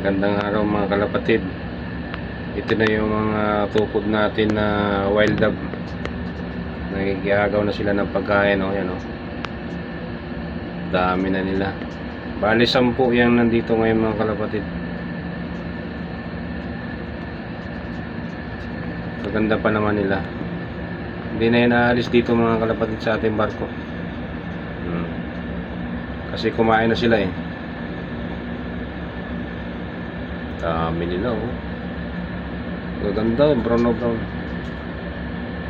Magandang araw mga kalapatid. Ito na yung mga tukod natin na wild dog. Nagigagaw na sila ng pagkain. Oh, yan, oh. Dami na nila. Bali, sampu yan nandito ngayon mga kalapatid. Maganda pa naman nila. Hindi na yan aalis dito mga kalapatid sa ating barko. Hmm. Kasi kumain na sila eh. Dami nila oh. Gaganda, brown na brown.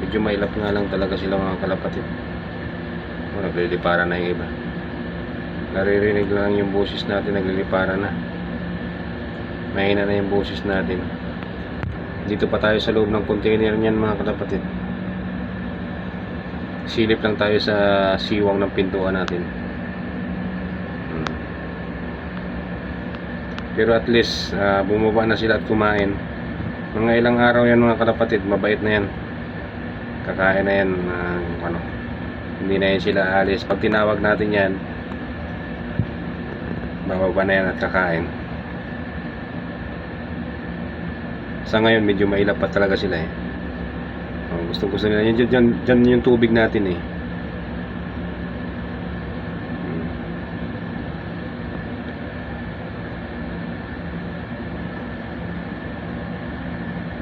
Medyo mailap nga lang talaga sila mga kalapatid. Oh, naglilipara na yung iba. Naririnig lang yung boses natin, naglilipara na. Mahina na yung boses natin. Dito pa tayo sa loob ng container niyan mga kalapatid. Silip lang tayo sa siwang ng pintuan natin. Hmm. Pero at least ah, bumaba na sila at kumain. Mga ilang araw yan mga kalapatid, mabait na yan. Kakain na yan ng ano. Hindi na yan sila alis. Pag tinawag natin yan, bababa na yan at kakain. Sa ngayon, medyo mailap pa talaga sila eh. Oh, gusto gusto nila. Yan, dyan, dyan yung tubig natin eh. Hmm.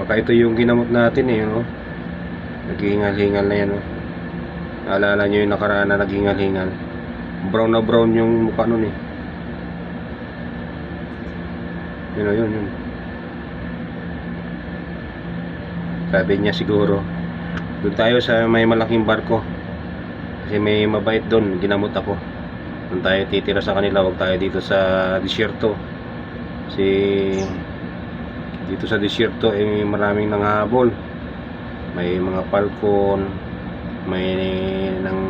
Baka ito yung ginamot natin eh, no? Naghingal-hingal na yan, no? Naalala nyo yung nakaraan na naghingal-hingal. Brown na brown yung mukha nun eh. Yun, o, yun, yun. Sabi niya siguro, doon tayo sa may malaking barko. Kasi may mabait doon, ginamot ako. Doon tayo titira sa kanila, wag tayo dito sa disyerto. Si dito sa disyerto eh maraming nanghabol. May mga falcon, may nang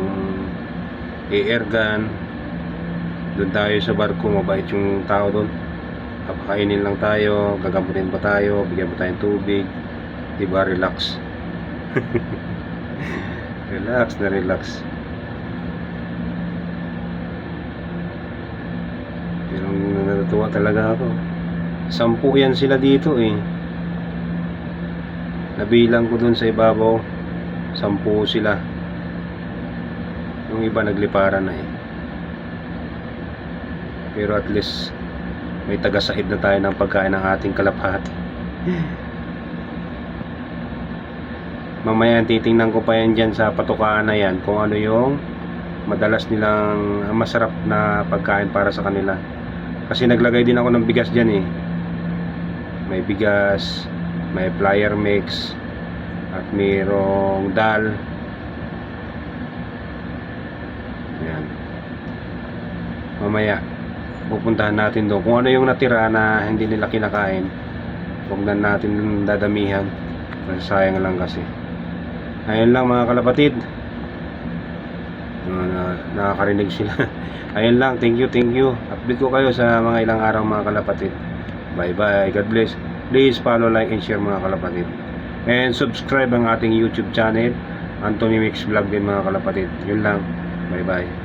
air gun. Doon tayo sa barko, mabait yung tao doon. Papakainin lang tayo, gagamutin pa tayo, bigyan pa tayong tubig. Diba, relax. relax na relax. Pero natutuwa talaga ako. Sampu yan sila dito eh. Nabilang ko dun sa ibabaw. Sampu sila. Yung iba nagliparan na eh. Pero at least may taga-said na tayo ng pagkain ng ating kalapati. Mamaya titingnan ko pa yan dyan sa patukaan na yan kung ano yung madalas nilang masarap na pagkain para sa kanila. Kasi naglagay din ako ng bigas dyan eh. May bigas, may flyer mix, at mayroong dal. Yan. Mamaya, pupuntahan natin doon. Kung ano yung natira na hindi nila kinakain, huwag na natin dadamihan. Kasi sayang lang kasi. Ayun lang mga kalapatid. Na, nakakarinig sila. Ayun lang, thank you, thank you. Update ko kayo sa mga ilang araw mga kalapatid. Bye bye, God bless. Please follow, like, and share mga kalapatid. And subscribe ang ating YouTube channel, Anthony Mix Vlog din mga kalapatid. Yun lang. Bye bye.